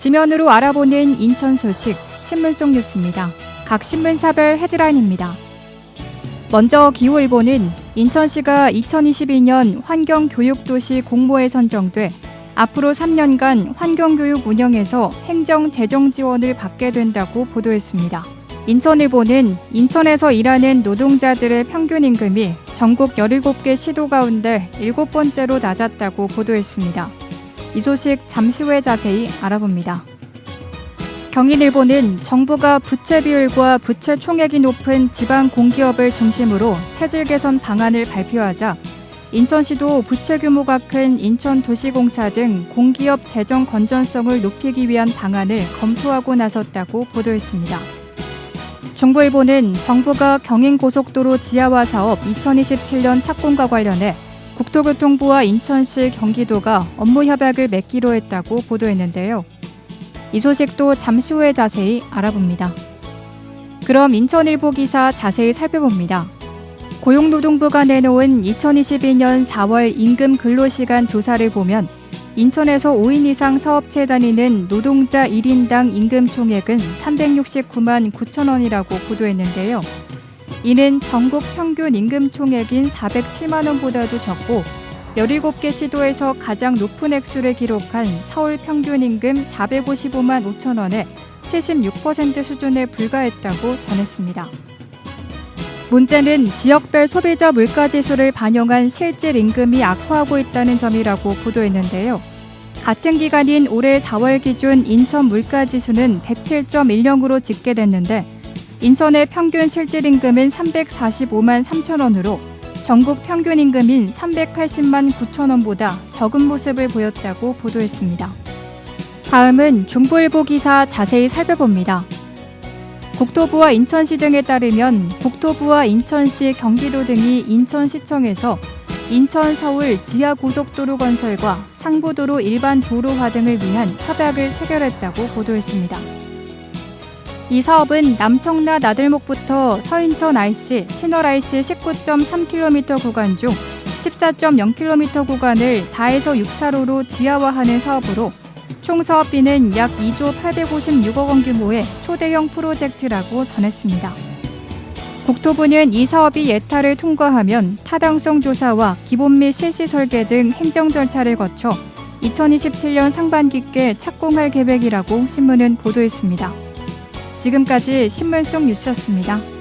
지면으로 알아보는 인천 소식 신문 속 뉴스입니다. 각 신문사별 헤드라인입니다. 먼저 기후일보는 인천시가 2022년 환경교육도시 공모에 선정돼 앞으로 3년간 환경교육 운영에서 행정 재정 지원을 받게 된다고 보도했습니다. 인천일보는 인천에서 일하는 노동자들의 평균 임금이 전국 17개 시도 가운데 7번째로 낮았다고 보도했습니다. 이 소식 잠시 후에 자세히 알아봅니다. 경인일보는 정부가 부채 비율과 부채 총액이 높은 지방 공기업을 중심으로 체질 개선 방안을 발표하자 인천시도 부채 규모가 큰 인천도시공사 등 공기업 재정 건전성을 높이기 위한 방안을 검토하고 나섰다고 보도했습니다. 중부일보는 정부가 경인고속도로 지하화 사업 2027년 착공과 관련해 국토교통부와 인천시 경기도가 업무 협약을 맺기로 했다고 보도했는데요. 이 소식도 잠시 후에 자세히 알아봅니다. 그럼 인천일보 기사 자세히 살펴봅니다. 고용노동부가 내놓은 2022년 4월 임금 근로시간 조사를 보면 인천에서 5인 이상 사업체 다니는 노동자 1인당 임금 총액은 369만 9천 원이라고 보도했는데요. 이는 전국 평균 임금 총액인 407만 원보다도 적고 17개 시도에서 가장 높은 액수를 기록한 서울 평균 임금 455만 5천 원에 76% 수준에 불과했다고 전했습니다. 문제는 지역별 소비자 물가 지수를 반영한 실질 임금이 악화하고 있다는 점이라고 보도했는데요. 같은 기간인 올해 4월 기준 인천 물가 지수는 107.10으로 집계됐는데 인천의 평균 실질 임금은 345만 3천 원으로 전국 평균 임금인 380만 9천 원보다 적은 모습을 보였다고 보도했습니다. 다음은 중부일보 기사 자세히 살펴봅니다. 국토부와 인천시 등에 따르면 국토부와 인천시, 경기도 등이 인천시청에서 인천 서울 지하 고속도로 건설과 상부도로 일반 도로화 등을 위한 협약을 체결했다고 보도했습니다. 이 사업은 남청라 나들목부터 서인천 IC, 신월 IC 19.3km 구간 중 14.0km 구간을 4에서 6차로로 지하화하는 사업으로 총 사업비는 약 2조 856억 원 규모의 초대형 프로젝트라고 전했습니다. 국토부는 이 사업이 예타를 통과하면 타당성 조사와 기본 및 실시 설계 등 행정 절차를 거쳐 2027년 상반기께 착공할 계획이라고 신문은 보도했습니다. 지금까지 신문 속 뉴스였습니다.